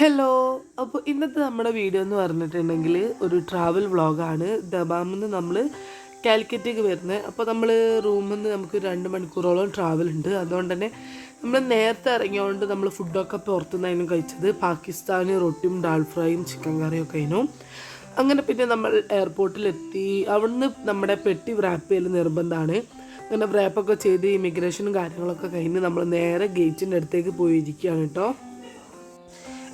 Hello അപ്പോൾ ഇന്നത്തെ നമ്മുടെ വീഡിയോ എന്ന് പറഞ്ഞിട്ടുണ്ടെങ്കിൽ ഒരു ട്രാവൽ വ്ളോഗാണ് ദബാമിൽ നിന്ന് നമ്മൾ കാലിക്കറ്റേക്ക് വരുന്നത് അപ്പോൾ നമ്മൾ റൂമിൽ നിന്ന് നമുക്ക് രണ്ട് മണിക്കൂറോളം ട്രാവൽ ഉണ്ട്. അതുകൊണ്ട് തന്നെ നമ്മൾ നേരത്തെ ഇറങ്ങിയതുകൊണ്ട് നമ്മൾ ഫുഡൊക്കെ പുറത്തുനിന്നായിരുന്നു കഴിച്ചത്. പാകിസ്ഥാനി റൊട്ടിയും ഡാൽ ഫ്രൈയും ചിക്കൻ കറിയും ഒക്കെ ആയിരുന്നു. അങ്ങനെ പിന്നെ നമ്മൾ എയർപോർട്ടിലെത്തി അവിടുന്ന് നമ്മുടെ പെട്ടി റാപ്പ് ചെയ്യൽ നിർബന്ധമാണ് അങ്ങനെ റാപ്പൊക്കെ ചെയ്ത് ഇമിഗ്രേഷനും കാര്യങ്ങളൊക്കെ കഴിഞ്ഞ് നമ്മൾ നേരെ ഗേറ്റിന്റെ അടുത്തേക്ക് പോയിരിക്കുകയാണ് കേട്ടോ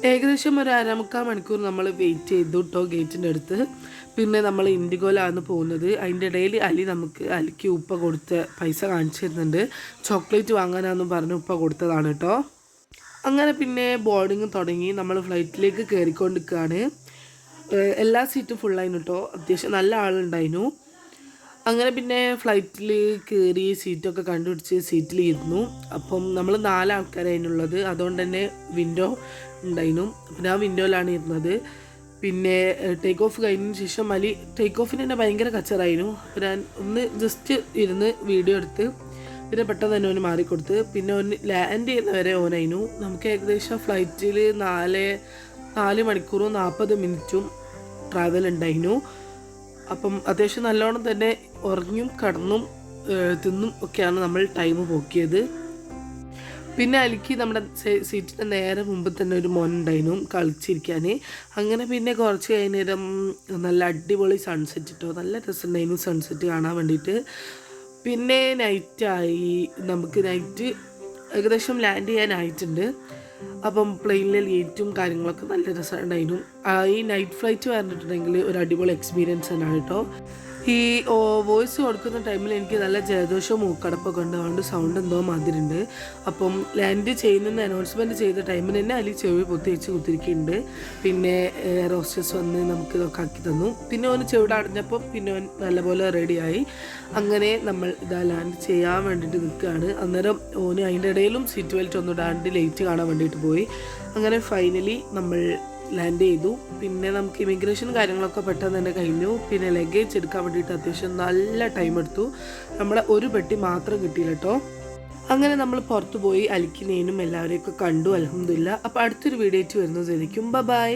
ഏകദേശം ഒരു അരമുക്കാൽ മണിക്കൂർ നമ്മൾ വെയിറ്റ് ചെയ്തു കേട്ടോ ഗേറ്റിന്റെ അടുത്ത്. പിന്നെ നമ്മൾ ഇൻഡിഗോയിലാണ് പോകുന്നത്. അതിന്റെ ഇടയിൽ അലി നമുക്ക് അലിക്ക് ഉപ്പ കൊടുത്ത പൈസ കാണിച്ചു തരുന്നുണ്ട്. ചോക്ലേറ്റ് വാങ്ങാനാണെന്ന് പറഞ്ഞ് ഉപ്പ കൊടുത്തതാണ് കേട്ടോ അങ്ങനെ പിന്നെ ബോർഡിങ് തുടങ്ങി. നമ്മൾ ഫ്ലൈറ്റിലേക്ക് കയറിക്കൊണ്ടിരിക്കുകയാണ് എല്ലാ സീറ്റും ഫുള്ളായിരുന്നു കേട്ടോ അത്യാവശ്യം നല്ല ആളുണ്ടായിരുന്നു. അങ്ങനെ പിന്നെ ഫ്ലൈറ്റിൽ കയറി സീറ്റൊക്കെ കണ്ടുപിടിച്ച് സീറ്റിൽ ഇരുന്നു. അപ്പം നമ്മൾ നാലാൾക്കാരായിരുന്നുള്ളത് അതുകൊണ്ട് തന്നെ വിൻഡോ ഉണ്ടായിരുന്നു. പിന്നെ ആ വിൻഡോയിലാണ് ഇരുന്നത്. പിന്നെ ടേക്ക് ഓഫ് കഴിഞ്ഞതിന് ശേഷം അലി ടേക്ക് ഓഫിന് തന്നെ ഭയങ്കര കച്ചറായിരുന്നു. ഞാൻ ഒന്ന് ജസ്റ്റ് ഇരുന്ന് വീഡിയോ എടുത്ത് പിന്നെ പെട്ടെന്ന് തന്നെ ഓന് മാറിക്കൊടുത്ത്. പിന്നെ ഒന്ന് ലാൻഡ് ചെയ്യുന്നവരെ ഓനായിരുന്നു. നമുക്ക് ഏകദേശം ഫ്ലൈറ്റിൽ നാല് നാല് മണിക്കൂറും നാൽപ്പത് മിനിറ്റും ട്രാവൽ ഉണ്ടായിരുന്നു. അപ്പം അത്യാവശ്യം നല്ലോണം തന്നെ ഉറങ്ങും കടന്നും തിന്നും ഒക്കെയാണ് നമ്മൾ ടൈം പോക്കിയത്. പിന്നെ അലിക്ക് നമ്മുടെ സീറ്റിന്റെ നേരെ മുമ്പ് തന്നെ ഒരു മോൻ ഉണ്ടായിരുന്നു കളിച്ചിരിക്കാൻ അങ്ങനെ പിന്നെ കുറച്ച് കഴിഞ്ഞേരം നല്ല അടിപൊളി സൺസെറ്റ് ഇട്ടോ നല്ല രസമുണ്ടായിരുന്നു സൺസെറ്റ് കാണാൻ വേണ്ടിയിട്ട്. പിന്നെ നൈറ്റായി നമുക്ക് നൈറ്റ് ഏകദേശം ലാൻഡ് ചെയ്യാനായിട്ടുണ്ട് അപ്പം പ്ലെയിനിലെ ലൈറ്റും കാര്യങ്ങളൊക്കെ നല്ല രസമുണ്ടായിരുന്നു. ഈ നൈറ്റ് ഫ്ലൈറ്റ് പറഞ്ഞിട്ടുണ്ടെങ്കിൽ ഒരു അടിപൊളി എക്സ്പീരിയൻസ് തന്നെയാണ് കേട്ടോ. ഈ വോയിസ് കൊടുക്കുന്ന ടൈമിൽ എനിക്ക് നല്ല ജലദോഷവും മൂക്കടപ്പൊക്കെ ഉണ്ട്. അതുകൊണ്ട് സൗണ്ട് എന്തോ മാതിരിണ്ട്. അപ്പം ലാൻഡ് ചെയ്യുന്ന അനൗൺസ്മെന്റ് ചെയ്ത ടൈമിൽ തന്നെ അതിൽ ചെവി പൊത്തി വെച്ച് കുത്തിരിക്കുന്നുണ്ട്. പിന്നെ റോസ്റ്റേഴ്സ് വന്ന് നമുക്ക് ഇതൊക്കെ ആക്കി തന്നു. പിന്നെ ഓന് ചെവിടെ അടഞ്ഞപ്പോൾ പിന്നെ ഓൻ നല്ലപോലെ റെഡിയായി അങ്ങനെ നമ്മൾ ഇതാ ലാൻഡ് ചെയ്യാൻ വേണ്ടിയിട്ട് നിൽക്കുകയാണ് അന്നേരം ഓന് അതിന്റെ ഇടയിലും സീറ്റ് ബെൽറ്റ് ഒന്നും ഇടാണ്ട് ലേറ്റ് കാണാൻ വേണ്ടിയിട്ട് പോയി. അങ്ങനെ ഫൈനലി നമ്മൾ ലാൻഡ് ചെയ്തു. പിന്നെ നമുക്ക് ഇമിഗ്രേഷൻ കാര്യങ്ങളൊക്കെ പെട്ടെന്ന് തന്നെ കഴിഞ്ഞു. പിന്നെ ലഗേജ് എടുക്കാൻ വേണ്ടിയിട്ട് അത്യാവശ്യം നല്ല ടൈം എടുത്തു. നമ്മളെ ഒരു പെട്ടി മാത്രം കിട്ടിയില്ല കേട്ടോ അങ്ങനെ നമ്മൾ പുറത്തു പോയി അലിക്കിനേനും എല്ലാവരെയൊക്കെ കണ്ടു അലഹമില്ല അപ്പോൾ അടുത്തൊരു വീഡിയോ ആയിട്ട് വരുന്നത് ശരിക്കും ബൈ